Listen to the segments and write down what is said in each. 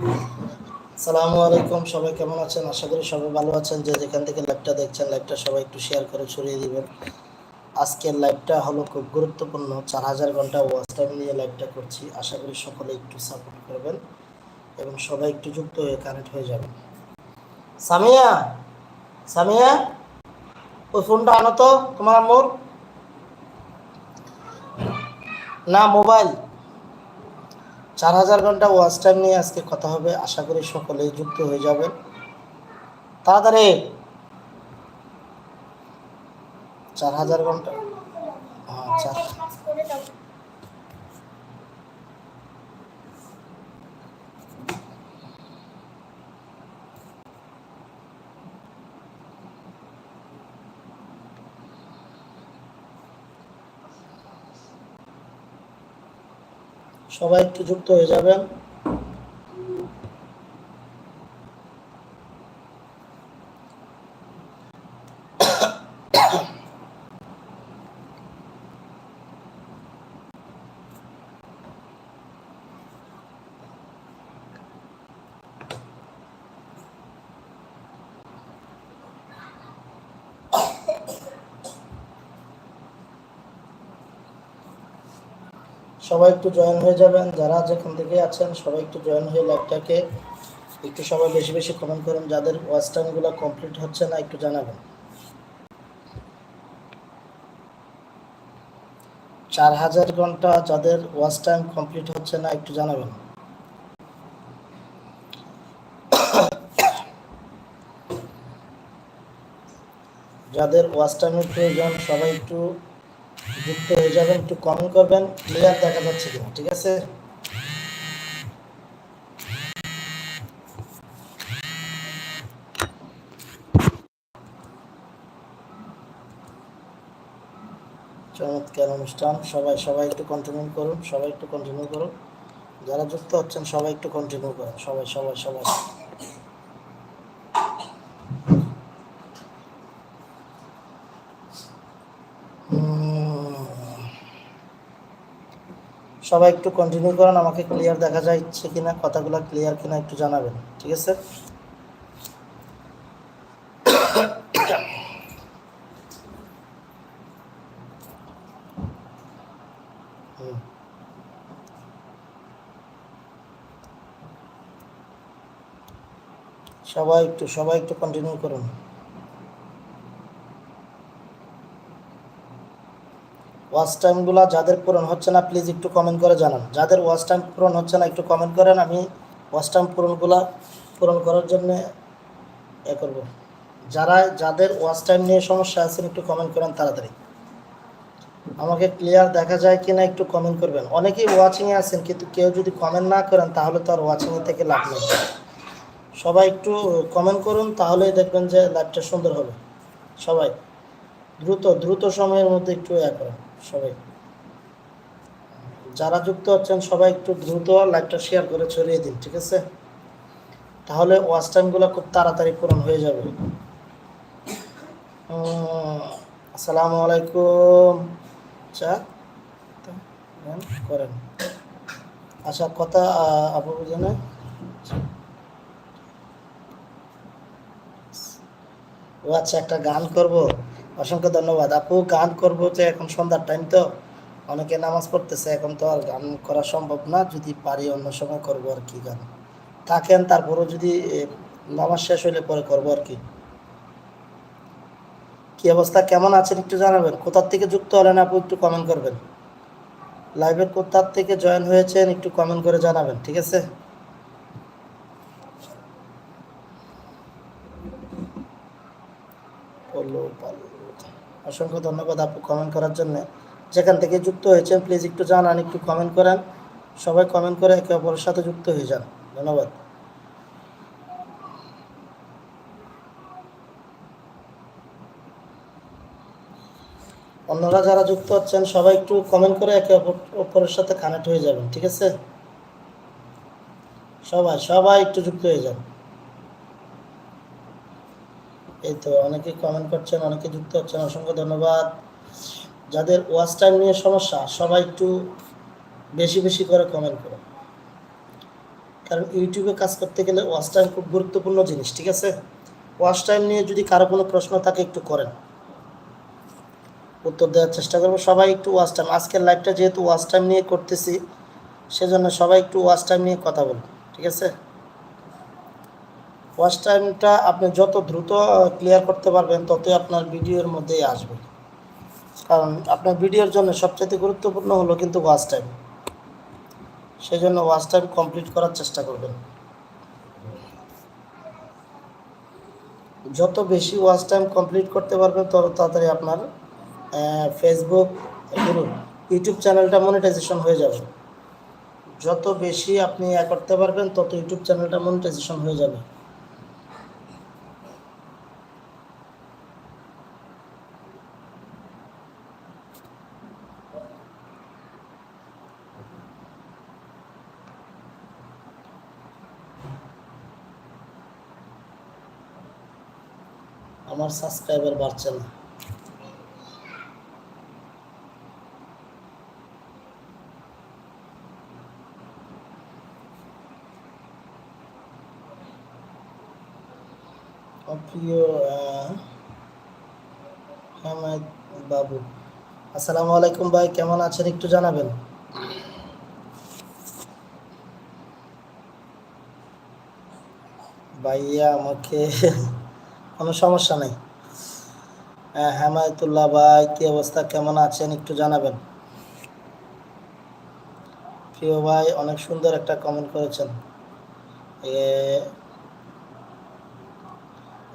সালামু আলাইকুম, সবাই কেমন আছেন? আশা করি সবাই ভালো আছেন। যে যেখান থেকে লাইভটা দেখছেন লাইভটা সবাই একটু শেয়ার করে ছড়িয়ে দিবেন। আজকের লাইভটা হলো খুব গুরুত্বপূর্ণ। চার হাজার ঘণ্টা ওয়াচ টাইম নিয়ে লাইভটা করছি। আশা করি সকলে একটু সাপোর্ট করবেন এবং সবাই একটু যুক্ত হয়ে কানেক্ট হয়ে যাবেন। সামিয়া সামিয়া, ওই ফোনটা আনো তো তোমার আম্মুর। না মোবাইল চার হাজার ঘণ্টা ওয়াচ টাইম নিয়ে আজকে কথা হবে। আশা করি সকলেই যুক্ত হয়ে যাবে তাড়াতাড়ি। চার হাজার ঘণ্টা। চার সবাই একটু যুক্ত হয়ে যাবেন। সবাই একটু জয়েন হয়ে যাবেন। যারা যেখান থেকে আছেন, সবাই একটু জয়েন হয়ে লাইভটাকে একটু সবাই বেশি বেশি কমেন্ট করুন। যাদের ওয়াচ টাইমগুলো কমপ্লিট হচ্ছে না, একটু জানাবেন। চার হাজার ঘণ্টা যাদের ওয়াচ টাইম কমপ্লিট হচ্ছে না, একটু জানাবেন। যাদের ওয়াচ টাইমের প্রয়োজন, সবাই একটু যুক্ত হয়ে যাবেন, একটু কমেন্ট করবেন ক্লিয়ার দেখা যাচ্ছে কিনা, ঠিক আছে? চমৎকার অনুষ্ঠান, সবাই সবাই একটু কন্টিনিউ করুন, সবাই একটু কন্টিনিউ করুন যারা যুক্ত হচ্ছেন, সবাই একটু কন্টিনিউ করুন, সবাই সবাই সবাই। সবাই একটু কন্টিনিউ করেন, আমাকে ক্লিয়ার দেখা যাচ্ছে কিনা, কথাগুলো ক্লিয়ার কিনা একটু জানাবেন, ঠিক আছে? সবাই একটু সবাই একটু কন্টিনিউ করুন। ওয়াচ টাইমগুলো যাদের পূরণ হচ্ছে না প্লিজ একটু কমেন্ট করে জানান। যাদের ওয়াচ টাইম পূরণ হচ্ছে না, একটু কমেন্ট করেন। আমি ওয়াচ টাইম পূরণগুলো পূরণ করার জন্যে এ করব। যারা, যাদের ওয়াচ টাইম নিয়ে সমস্যা আছেন, একটু কমেন্ট করেন তাড়াতাড়ি। আমাকে ক্লিয়ার দেখা যায় কিনা একটু কমেন্ট করবেন। অনেকেই ওয়াচিংয়ে আছেন, কিন্তু কেউ যদি কমেন্ট না করেন, তাহলে তো আর ওয়াচিংয়ে থেকে লাভ নেই। সবাই একটু কমেন্ট করুন, তাহলেই দেখবেন যে লাইভটা সুন্দর হবে। সবাই, দ্রুত দ্রুত সময়ের মধ্যে একটু ইয়া করেন। সবাই। যারা যুক্ত হচ্ছেন সবাই একটু দ্রুত লাইভটা শেয়ার করে ছড়িয়ে দিন, ঠিক আছে? তাহলে ওয়াচ টাইমগুলো খুব তাড়াতাড়ি পূরণ হয়ে যাবে। আসসালামু আলাইকুম। আচ্ছা করেন। আচ্ছা কথা আপু বুঝেন ও আচ্ছা একটা গান করব? অসংখ্য ধন্যবাদ। আপু, গান করব যে এখন সন্ধ্যার টাইম তো। অনেকে নামাজ পড়তেছে, এখন তো আর গান করা সম্ভব না। যদি পারি অন্য সময় করব আর কি গান। থাকেন, তারপরও যদি নামাজ শেষ হইলে পরে করব আর কি। কি অবস্থা? কেমন আছেন একটু জানাবেন? কোথার থেকে যুক্ত হলেন আপু, একটু কমেন্ট করবেন। লাইভের কোথার থেকে জয়েন হয়েছেন একটু কমেন্ট করে জানাবেন, ঠিক আছে? পল্লু পাল্লু। অসংখ্য ধন্যবাদ আপু কমেন্ট করার জন্য। যেখান থেকে যুক্ত হয়েছেন প্লিজ একটু জানান, একটু কমেন্ট করেন। সবাই কমেন্ট করে একে অপরের সাথে যুক্ত হয়ে যান। ধন্যবাদ। অন্যরা যারা যুক্ত হচ্ছেন, সবাই একটু কমেন্ট করে একে অপর- অপরের সাথে কানেক্ট হয়ে যাবেন, ঠিক আছে? সবাই সবাই একটু যুক্ত হয়ে যান। এই তো অনেকে কমেন্ট করছেন অনেকে যুক্ত হচ্ছেন, অসংখ্য ধন্যবাদ। যাদের ওয়াচ টাইম নিয়ে সমস্যা, সবাই একটু বেশি বেশি করে কমেন্ট করো। কারণ ইউটিউবে কাজ করতে গেলে ওয়াচ টাইম খুব গুরুত্বপূর্ণ জিনিস, ঠিক আছে? ওয়াচ টাইম নিয়ে যদি কারও কোনো প্রশ্ন থাকে একটু করেন। উত্তর দেওয়ার চেষ্টা করব। সবাই একটু ওয়াচ টাইম আজকের লাইভটা যেহেতু ওয়াচ টাইম নিয়ে করতেছি, সেজন্য সবাই একটু ওয়াচ টাইম নিয়ে কথা বলুন, ঠিক আছে? ওয়াচ টাইমটা আপনি যত দ্রুত ক্লিয়ার করতে পারবেন, ততই আপনার ভিডিওর মধ্যেই আসবে। কারণ আপনার ভিডিওর জন্য সবচেয়ে গুরুত্বপূর্ণ হলো কিন্তু ওয়াচ টাইম সেই জন্য ওয়াচ টাইম কমপ্লিট করার চেষ্টা করবেন। যত বেশি ওয়াচ টাইম কমপ্লিট করতে পারবেন, তত তাড়াতাড়ি আপনার ফেসবুক ইউটিউব চ্যানেলটা মনিটাইজেশন হয়ে যাবে। যত বেশি আপনি ইয়ে করতে পারবেন, তত ইউটিউব চ্যানেলটা মনিটাইজেশন হয়ে যাবে। আমার সাবস্ক্রাইবার বাড়ছে না। প্রিয় বাবু, আসসালামু আলাইকুম ভাই, কেমন আছেন একটু জানাবেন? ভাইয়া আমাকে কোনো সমস্যা নেই। হ্যাঁ হেমায়তুল্লাহ ভাই, কি অবস্থা? কেমন আছেন? একটু জানাবেন। প্রিয় ভাই, অনেক সুন্দর একটা কমেন্ট করেছেন।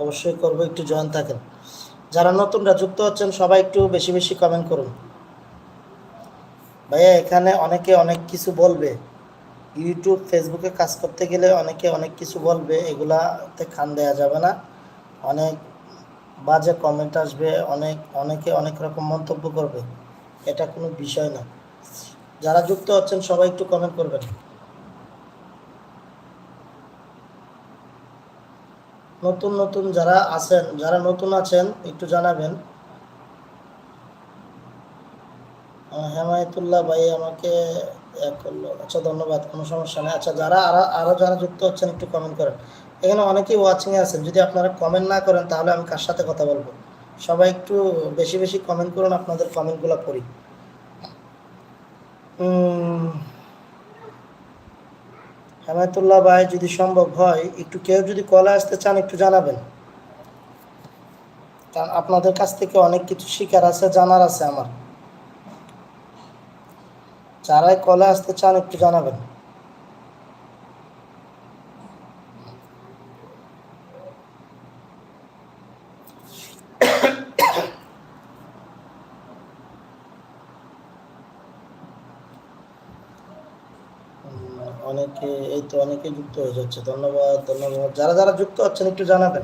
অবশ্যই করব, একটু জয়েন থাকেন। যারা নতুনরা যুক্ত হচ্ছেন, সবাই একটু বেশি বেশি কমেন্ট করুন। ভাইয়া, এখানে অনেকে অনেক কিছু বলবে। ইউটিউব ফেসবুকে কাজ করতে গেলে অনেকে অনেক কিছু বলবে। এগুলাতে খান দেওয়া যাবে না। অনেক বাজে কমেন্ট আসবে, অনেক, অনেকে অনেক রকম মন্তব্য করবে। এটা কোনো বিষয় না। যারা যুক্ত হচ্ছেন, সবাই একটু কমেন্ট করবেন। নতুন নতুন যারা আছেন, যারা নতুন আছেন, একটু জানাবেন। হেমায়তুল্লাহ ভাই আমাকে করল। আচ্ছা ধন্যবাদ, কোনো সমস্যা নেই। আচ্ছা যারা, আরও যারা যুক্ত হচ্ছেন, একটু কমেন্ট করেন। এখানে অনেকেই ওয়াচিং এ আছেন। যদি আপনারা কমেন্ট না করেন, তাহলে আমি কার সাথে কথা বলব? সবাই একটু বেশি বেশি কমেন্ট করুন, আপনাদের কমেন্টগুলো পড়ি। হেমায়তুল্লাহ ভাই, যদি সম্ভব হয়, একটু কেউ যদি কলে আসতে চান, একটু জানাবেন। কারণ আপনাদের কাছ থেকে অনেক কিছু শিকার আছে, জানার আছে আমার। যারাই কলে আসতে চান, একটু জানাবেন। অনেকে, এই তো অনেকে যুক্ত হয়ে যাচ্ছে। ধন্যবাদ ধন্যবাদ। যারা যারা যুক্ত হচ্ছেন, একটু জানাবেন।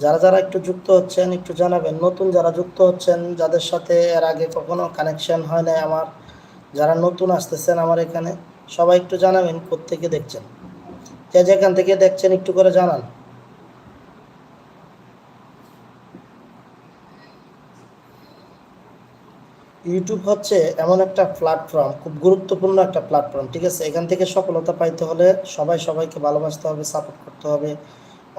যারা যারা একটু যুক্ত হচ্ছেন, একটু জানাবেন। নতুন যারা যুক্ত হচ্ছেন, যাদের সাথে এর আগে কখনো কানেকশন হয় না আমার, যারা নতুন আসতেছেন আমার এখানে, সবাই একটু জানাবেন, কোত্থেকে দেখছেন। যে যেখান থেকে দেখছেন, একটু করে জানান। ইউটিউব হচ্ছে এমন একটা প্ল্যাটফর্ম খুব গুরুত্বপূর্ণ একটা প্ল্যাটফর্ম ঠিক আছে? এখান থেকে সফলতা পাইতে হলে সবাই সবাইকে ভালোবাসতে হবে সাপোর্ট করতে হবে,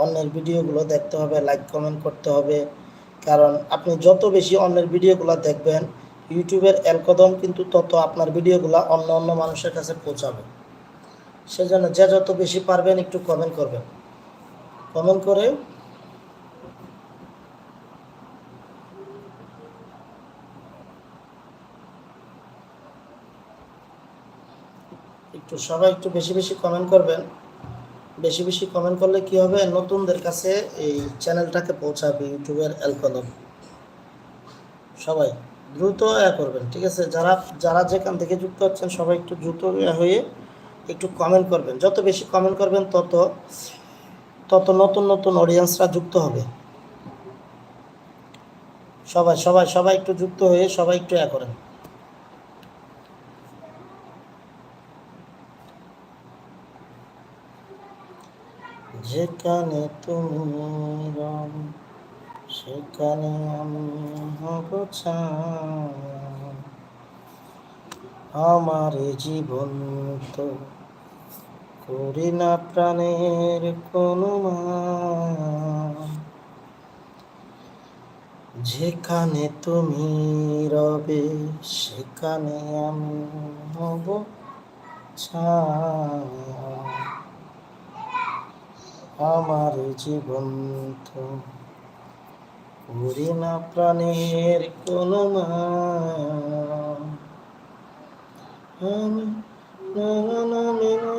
অন্যের ভিডিওগুলো দেখতে হবে লাইক কমেন্ট করতে হবে। কারণ আপনি যত বেশি অন্যের ভিডিওগুলো দেখবেন, ইউটিউবের অ্যালকদম কিন্তু তত আপনার ভিডিওগুলো অন্য অন্য মানুষের কাছে পৌঁছাবে। সেজন্য যে যত বেশি পারবেন একটু কমেন্ট করবেন। কমেন্ট করে একটু সবাই একটু বেশি বেশি কমেন্ট করবেন। বেশি বেশি কমেন্ট করলে কি হবে? নতুনদের কাছে এই চ্যানেলটাকে পৌঁছাবে ইউটিউবের অ্যালকদম সবাই দ্রুত এ করবেন, ঠিক আছে? যারা যারা যেখান থেকে যুক্ত হচ্ছেন, সবাই একটু দ্রুত হয়ে একটু কমেন্ট করবেন। যত বেশি কমেন্ট করবেন, তত তত নতুন নতুন অডিয়েন্সরা যুক্ত হবে। সবাই সবাই সবাই একটু যুক্ত হয়ে সবাই একটু এ করেন। যেখানে তুমি রং, সেখানে আমি। আমার জীবন তো করি না প্রাণের কোনো। যেখানে তুমি রবে, সেখানে আমি হব ছায়া। আমার জীবন তো করি না প্রাণের কোনো মান। মেনে।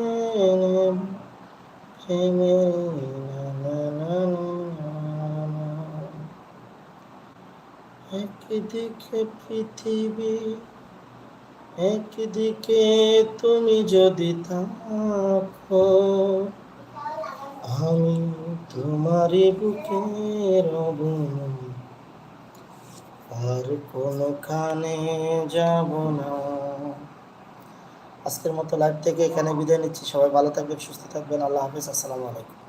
একদিকে পৃথিবী একদিকে তুমি যদি থাকো আমি তোমারে বুকে রব আর কোনোখানে যাব না। আজকের মতো লাইভ থেকে এখানে বিদায় নিচ্ছি। সবাই ভালো থাকবেন, সুস্থ থাকবেন। আল্লাহ হাফিজ। আসসালামু আলাইকুম।